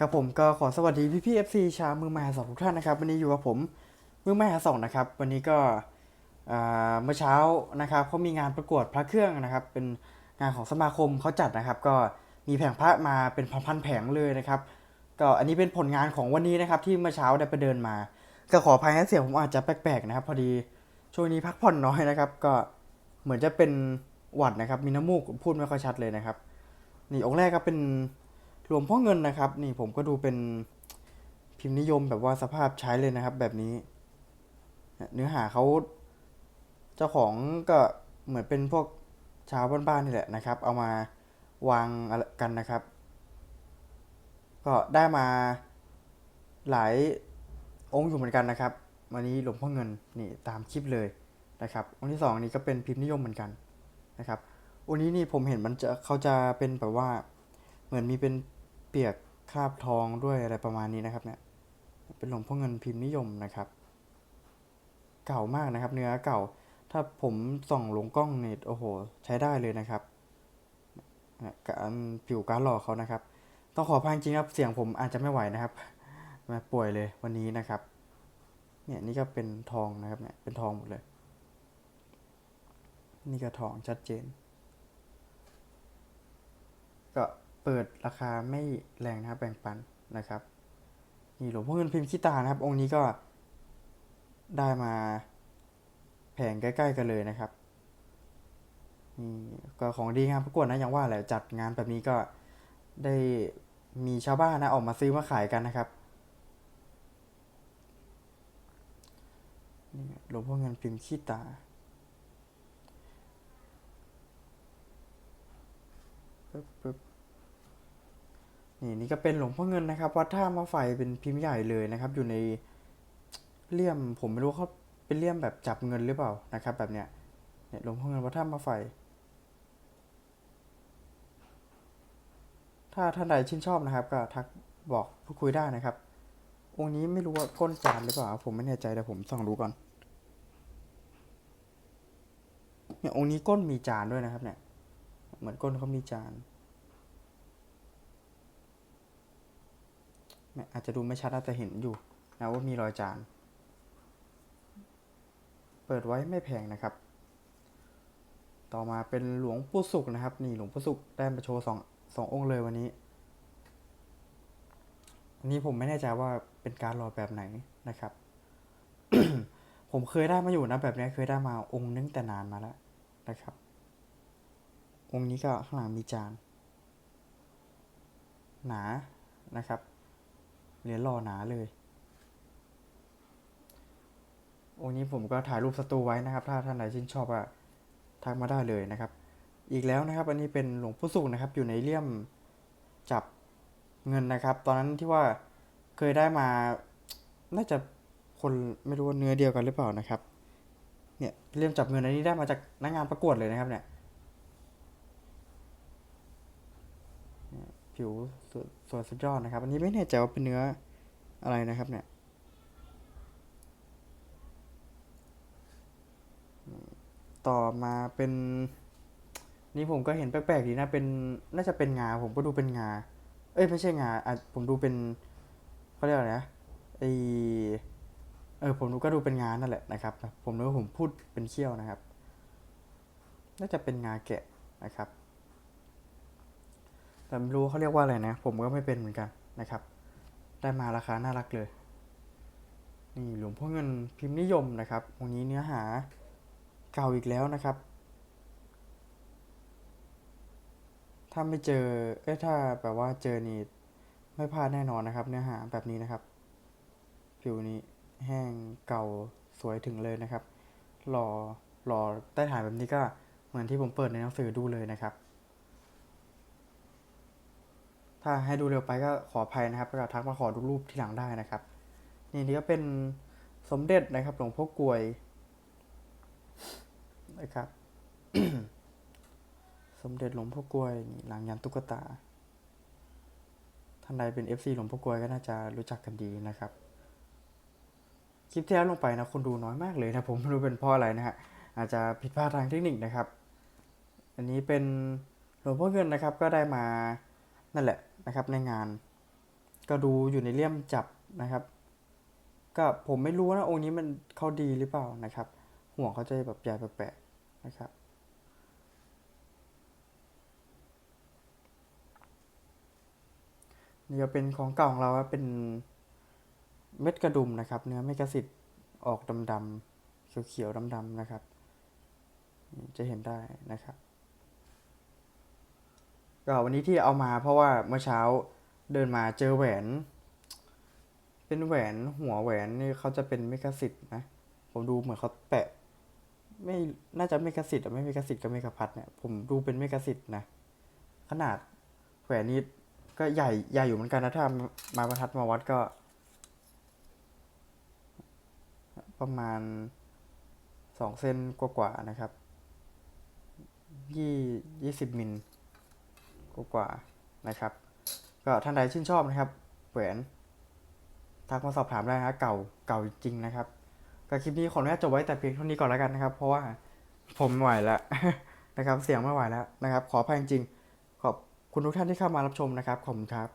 ครับผมก็ขอสวัสดีพี่พี่เอฟซีชาวมือใหม่หาสองทุกท่านนะครับวันนี้อยู่กับผมมือใหม่หาสองนะครับ วันนี้ก็เมื่อเช้านะครับเขามีงานประกวดพระเครื่องนะครับ เป็นงานของสมาคมเขาจัดนะครับ ก็มีแผงพระมาเป็นพันๆแผงเลยนะครับ ก็อันนี้เป็นผลงานของวันนี้นะครับ ที่เมื่อเช้าได้ไปเดินมา ก็ขออภัยนะเสียงผมอาจจะแปลกๆนะครับ พอดีช่วงนี้พักผ่อนน้อยนะครับ ก็เหมือนจะเป็นหวัดนะครับ มีน้ำมูกพูดไม่ค่อยชัดเลยนะครับ นี่องค์แรกก็เป็น หลวงพ่อเงินนะครับ นี่ผมก็ดูเป็นพิมพ์นิยมแบบว่าสภาพใช้เลยนะครับ แบบนี้ เนื้อหาเขาเจ้าของก็เหมือนเป็นพวกชาวบ้านๆนี่แหละนะครับ เอามาวางอะไรกันนะครับ ก็ได้มาหลายองค์อยู่เหมือนกันนะครับวันนี้หลวงพ่อเงินนี่ตามคลิปเลยนะครับองค์ที่สองนี่ก็เป็นพิมพ์นิยมเหมือนกันนะครับองค์นี้นี่ผมเห็นมันจะเขาจะเป็นแบบว่าเหมือนมีเป็น ปียกคาบทองด้วยอะไรประมาณนี้นะครับเนี่ยเป็นหลวงพ่อเงินพิมพ์นิยมนะครับ เก่ามากนะครับ เนื้อเก่า ถ้าผมส่องลงกล้องเนี่ยโอ้โห ใช้ได้เลยนะครับการผิวการหล่อเขานะครับ ต้องขออภัยจริงครับเสียงผมอาจจะไม่ไหวนะครับมาป่วยเลยวันนี้นะครับ เนี่ยนี่ก็เป็นทองนะครับเนี่ยเป็นทองหมดเลย นี่ก็ทองชัดเจน ก็ เปิดราคาไม่แรงนะครับแบ่งปันนะครับนี่หลวงพ่อเงินพิมพ์ขี้ตานะครับ องค์นี้ก็ได้มาแผงใกล้ ๆ กันเลยนะครับนี่ก็ของดีงานประกวดนะอย่างว่าแหละจัดงานแบบนี้ก็ได้มีชาวบ้านนะออกมาซื้อมาขายกันนะครับนี่หลวงพ่อเงินพิมพ์ขี้ตา ปึ๊บปึ๊บ นี่นี่ก็เป็นหลวงพ่อเงินนะครับวัดท่ามาไฟเป็นพิมพ์ใหญ่เลยนะครับ อยู่ในเลี่ยมผมไม่รู้เขาเป็นเลี่ยมแบบจับเงินหรือเปล่านะครับ แบบเนี้ยเนี่ยหลวงพ่อเงินวัดท่ามาไฟ ถ้าท่านใดชื่นชอบนะครับก็ทักบอกพูดคุยได้นะครับ องค์นี้ไม่รู้ว่าก้นจานหรือเปล่า ผมไม่แน่ใจแต่ผมส่องดูก่อนเนี่ยองค์นี้ก้นมีจานด้วยนะครับเนี่ย เหมือนก้นเขามีจานแม่ อาจจะดูไม่ชัดแต่เห็นอยู่นะว่ามีรอยจาน เปิดไว้ไม่แพงนะครับ ต่อมาเป็นหลวงปู่สุกนะครับ นี่หลวงปู่สุกได้มาโชว์สองสององค์เลยวันนี้อันนี้ผมไม่แน่ใจว่าเป็นการรอแบบไหนนะครับ ผมเคยได้มาอยู่นะแบบนี้เคยได้มาองค์นึงแต่นานมาแล้วนะครับ องค์นี้ก็ข้างหลังมีจาน หนานะครับ เหรียญหล่อหนาเลย องค์นี้ผมก็ถ่ายรูปสตูไว้นะครับ ถ้าท่านไหนชื่นชอบอะทักมาได้เลยนะครับ อีกแล้วนะครับ อันนี้เป็นหลวงพ่อสุขนะครับ อยู่ในเลี่ยมจับเงินนะครับ ตอนนั้นที่ว่าเคยได้มา น่าจะคนไม่รู้ว่าเนื้อเดียวกันหรือเปล่านะครับ เนี่ยเลี่ยมจับเงินอันนี้ได้มาจากนักงานประกวดเลยนะครับเนี่ยผิวส วยสุดยอดนะครับ อันนี้ไม่แน่ใจว่าเป็นเนื้ออะไรนะครับเนี่ยต่อมาเป็น นี่ผมก็เห็นแปลกๆดีนะเป็นน่าจะเป็นงา ผมก็ดูเป็นงา เอ้ยไม่ใช่งาอะผมดูเป็นเขาเรียกอะไรนะไอเออผมดูก็ดูเป็นงานั่นแหละนะครับ ผมนึกว่าผมพูดเป็นเขี้ยวนะครับ น่าจะเป็นงาแกะนะครับ แต่ไม่รู้เขาเรียกว่าอะไรนะ ผมก็ไม่เป็นเหมือนกันนะครับ ได้มาราคาน่ารักเลย นี่หลวงพ่อเงินพิมพ์นิยมนะครับองค์นี้เนื้อหาเก่าอีกแล้วนะครับ ถ้าไม่เจอ เอ้ถ้าแบบว่าเจอนี่ไม่พลาดแน่นอนนะครับ เนื้อหาแบบนี้นะครับ ผิวนี้แห้งเก่าสวยถึงเลยนะครับ หล่อหล่อใต้ฐานแบบนี้ก็เหมือนที่ผมเปิดในหนังสือดูเลยนะครับ ถ้าให้ดูเร็วไปก็ขออภัยนะครับก็ทักมาขอดูรูปที่หลังได้นะครับ นี่นี่ก็เป็นสมเด็จนะครับหลวงพ่อกลวยนะครับ สมเด็จหลวงพ่อกลวยนี่หลังยันตุ๊กตา ท่านใดเป็น FC หลวงพ่อกลวยก็น่าจะรู้จักกันดีนะครับ คลิปที่แล้วลงไปนะคนดูน้อยมากเลยนะผมไม่รู้เป็นเพราะอะไรนะฮะอาจจะผิดพลาดทางเทคนิคนะครับ อันนี้เป็นหลวงพ่อเงินนะครับก็ได้มา นั่นแหละนะครับในงาน ก็ดูอยู่ในเลี่ยมจับนะครับ ก็ผมไม่รู้นะองค์นี้มันเขาดีหรือเปล่านะครับ ห่วงเขาจะแบบใหญ่แปลกๆนะครับนี่ก็เป็นของเก่าของเราเป็นเม็ดกระดุมนะครับ เนื้อเมกะสิทธิ์ออกดำๆเขียวๆดำๆนะครับ จะเห็นได้นะครับ ก็วันนี้ที่เอามาเพราะว่าเมื่อเช้าเดินมาเจอแหวน เป็นแหวนหัวแหวนนี่เขาจะเป็นเมกะสิทธ์นะ ผมดูเหมือนเขาแปะ ไม่น่าจะเมกะสิทธ์อะไม่เมกะสิทธ์กับเมกะพัดเนี่ยผมดูเป็นเมกะสิทธ์นะ ขนาดแหวนนี้ก็ใหญ่ใหญ่อยู่เหมือนกันนะถ้ามาบรรทัดมาวัดก็ ประมาณสองเซนกว่าๆนะครับยี่ยี่สิบมิล กว่านะครับ ก็ท่านใดชื่นชอบนะครับแหวนทักมาสอบถามได้นะเก่าเก่าจริงนะครับก็คลิปนี้ขออนุญาตจบไว้แต่เพียงเท่านี้ก่อนแล้วกันนะครับ เพราะว่าผมไม่ไหวแล้วนะครับ เสียงไม่ไหวแล้วนะครับ ขออภัยจริงขอบคุณทุกท่านที่เข้ามารับชมนะครับขอบคุณครับ